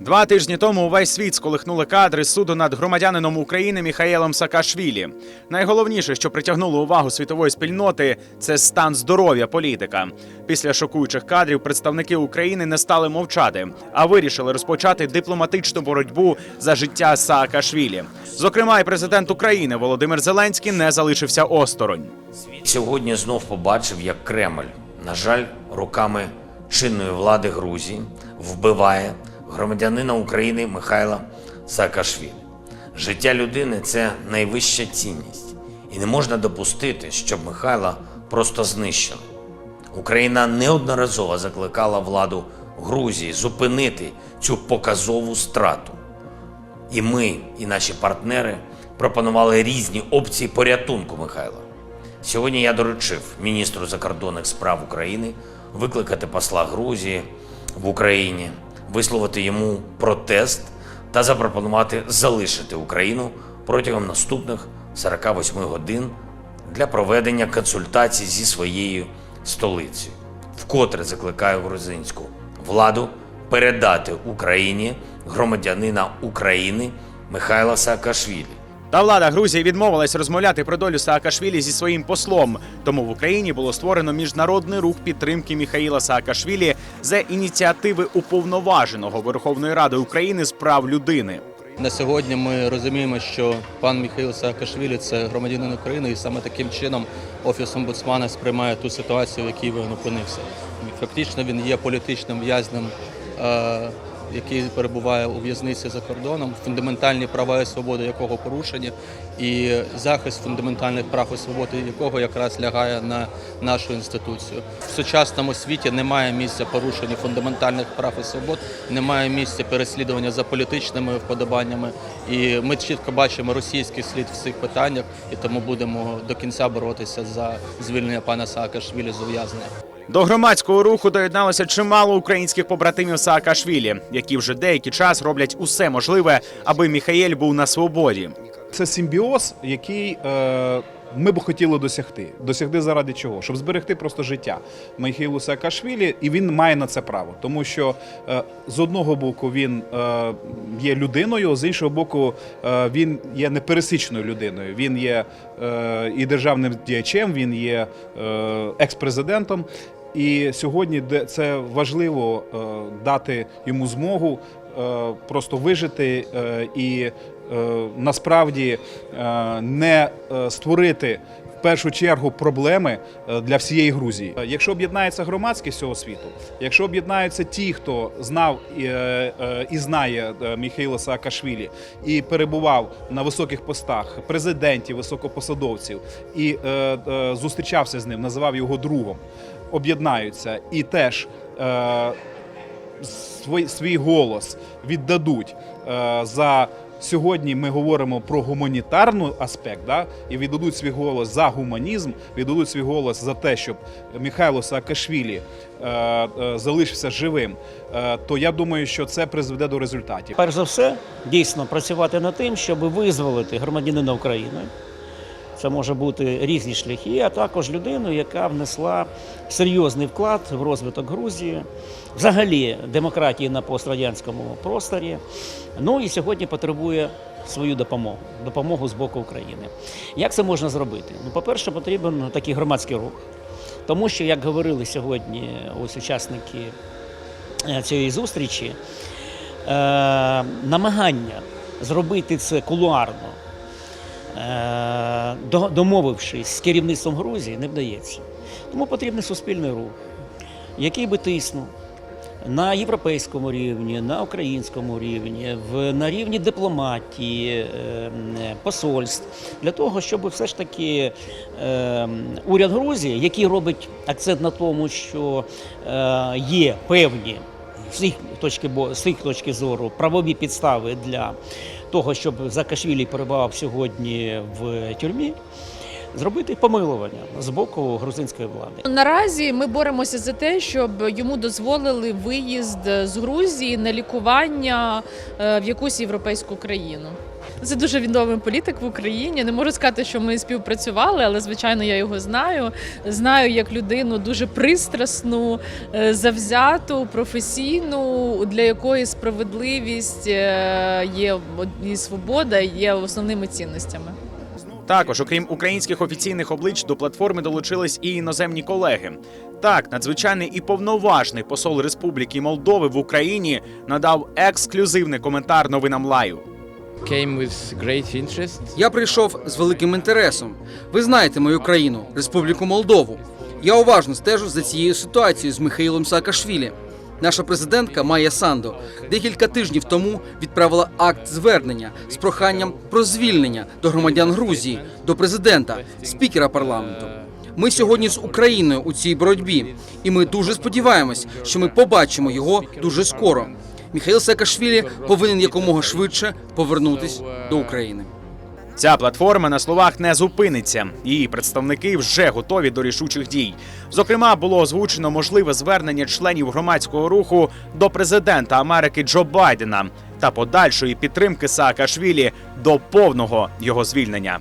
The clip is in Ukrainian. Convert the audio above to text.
Два тижні тому увесь світ сколихнули кадри суду над громадянином України Міхаелом Саакашвілі. Найголовніше, що притягнуло увагу світової спільноти, це стан здоров'я політика. Після шокуючих кадрів представники України не стали мовчати, а вирішили розпочати дипломатичну боротьбу за життя Саакашвілі. Зокрема, і президент України Володимир Зеленський не залишився осторонь. Сьогодні знов побачив, як Кремль, на жаль, руками чинної влади Грузії вбиває громадянина України Михайла Саакашвілі. Життя людини це найвища цінність, і не можна допустити, щоб Михайла просто знищили. Україна неодноразово закликала владу Грузії зупинити цю показову страту. І ми, і наші партнери пропонували різні опції порятунку Михайла. Сьогодні я доручив міністру закордонних справ України викликати посла Грузії в Україні, висловити йому протест та запропонувати залишити Україну протягом наступних 48 годин для проведення консультацій зі своєю столицею. Вкотре закликаю грузинську владу передати Україні громадянина України Михайла Саакашвілі. Та влада Грузії відмовилась розмовляти про долю Саакашвілі зі своїм послом. Тому в Україні було створено міжнародний рух підтримки Міхаїла Саакашвілі за ініціативи уповноваженого Верховної Ради України з прав людини. На сьогодні ми розуміємо, що пан Міхаїл Саакашвілі це громадянин України, і саме таким чином офіс омбудсмана сприймає ту ситуацію, в якій він опинився. Фактично він є політичним в'язнем, е, який перебуває у в'язниці за кордоном, фундаментальні права і свободи якого порушені, і захист фундаментальних прав і свободи якого якраз лягає на нашу інституцію. В сучасному світі немає місця порушенню фундаментальних прав і свобод, немає місця переслідування за політичними вподобаннями. І ми чітко бачимо російський слід в цих питаннях, і тому будемо до кінця боротися за звільнення пана Саакашвілі з ув'язнення. До громадського руху доєдналося чимало українських побратимів Саакашвілі, які вже деякий час роблять усе можливе, аби Міхаєль був на свободі. Це симбіоз, який е, ми б хотіли досягти. Досягти заради чого? Щоб зберегти просто життя Михайлу Саакашвілі, і він має на це право. Тому що е, з одного боку він е, є людиною, з іншого боку, е, він є непересічною людиною. Він є і державним діячем, він є екс-президентом. І сьогодні це важливо е, дати йому змогу е, просто вижити е, і насправді не створити в першу чергу проблеми для всієї Грузії. Якщо об'єднається громадськість всього світу, якщо об'єднаються ті, хто знав і, знає Міхаїла Саакашвілі і перебував на високих постах президентів, високопосадовців, і зустрічався з ним, називав його другом, об'єднаються і теж. Е, свій, свій голос віддадуть е, за. Сьогодні ми говоримо про гуманітарний аспект, да, і віддадуть свій голос за гуманізм, віддадуть свій голос за те, щоб Михайло Саакашвілі е, е, залишився живим. Е, то я думаю, що це призведе до результатів. Перш за все, дійсно працювати над тим, щоб визволити громадянина України. Це може бути різні шляхи, а також людину, яка внесла серйозний вклад в розвиток Грузії, взагалі демократії на пострадянському просторі. Ну і сьогодні потребує свою допомогу, допомогу з боку України. Як це можна зробити? Ну, по-перше, потрібен такий громадський рух, тому що, як говорили сьогодні ось учасники е, цієї зустрічі, е, намагання зробити це кулуарно, домовившись з керівництвом Грузії, не вдається. Тому потрібен суспільний рух, який би тиснув на європейському рівні, на українському рівні, в, на рівні дипломатії, е, посольств, для того, щоб все ж таки е, уряд Грузії, який робить акцент на тому, що е, є певні з їх точки з їх точки зору правові підстави для того, щоб Закашвілі перебував сьогодні в тюрмі, зробити помилування з боку грузинської влади. Наразі ми боремося за те, щоб йому дозволили виїзд з Грузії на лікування е, в якусь європейську країну. Це дуже відомий політик в Україні. Не можу сказати, що ми співпрацювали, але звичайно я його знаю. Знаю як людину дуже пристрасну, е, завзяту, професійну, для якої справедливість е, є і свобода є основними цінностями. Також, окрім українських офіційних облич, до платформи долучились і іноземні колеги. Так, надзвичайний і повноважний посол Республіки Молдови в Україні надав ексклюзивний коментар новинам Лаю. Я прийшов з великим інтересом. Ви знаєте мою країну, Республіку Молдову. Я уважно стежу за цією ситуацією з Михаїлом Саакашвілі. Наша президентка Майя Санду декілька тижнів тому відправила акт звернення з проханням про звільнення до громадян Грузії, до президента, спікера парламенту. Ми сьогодні з Україною у цій боротьбі, і ми дуже сподіваємось, що ми побачимо його дуже скоро. Міхаїл Саакашвілі повинен якомога швидше повернутись до України. Ця платформа на словах не зупиниться. Її представники вже готові до рішучих дій. Зокрема, було озвучено можливе звернення членів громадського руху до президента Америки Джо Байдена та подальшої підтримки Саакашвілі до повного його звільнення.